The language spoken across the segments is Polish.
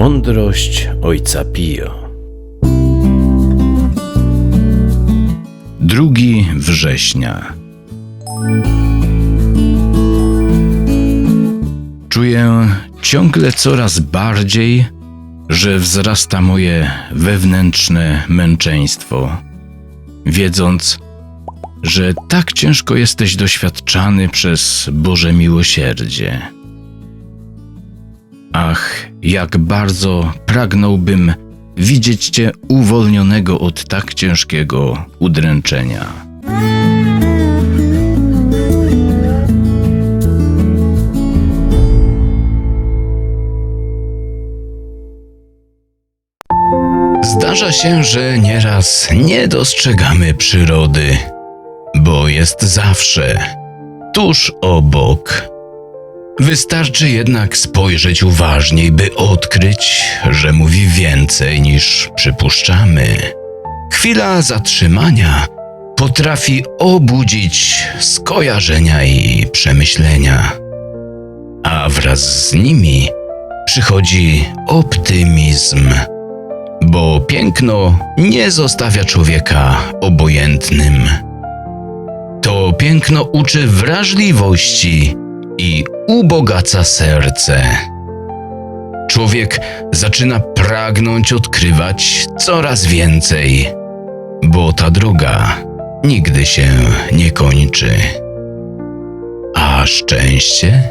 Mądrość Ojca Pio. 2 września. Czuję ciągle coraz bardziej, że wzrasta moje wewnętrzne męczeństwo, wiedząc, że tak ciężko jesteś doświadczany przez Boże miłosierdzie. Ach, jak bardzo pragnąłbym widzieć Cię uwolnionego od tak ciężkiego udręczenia. Zdarza się, że nieraz nie dostrzegamy przyrody, bo jest zawsze tuż obok. Wystarczy jednak spojrzeć uważniej, by odkryć, że mówi więcej niż przypuszczamy. Chwila zatrzymania potrafi obudzić skojarzenia i przemyślenia, a wraz z nimi przychodzi optymizm, bo piękno nie zostawia człowieka obojętnym. To piękno uczy wrażliwości i ubogaca serce. Człowiek zaczyna pragnąć odkrywać coraz więcej, bo ta droga nigdy się nie kończy. A szczęście?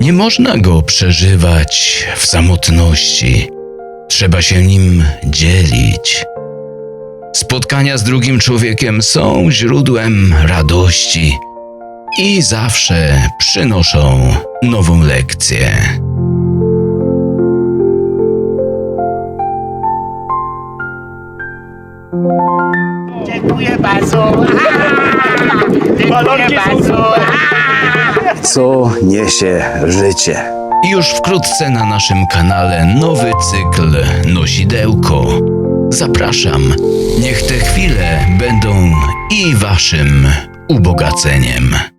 Nie można go przeżywać w samotności. Trzeba się nim dzielić. Spotkania z drugim człowiekiem są źródłem radości i zawsze przynoszą nową lekcję. Dziękuję bardzo. Dziękuję bardzo. co niesie życie. Już wkrótce na naszym kanale nowy cykl Nosidełko. Zapraszam. Niech te chwile będą i waszym ubogaceniem.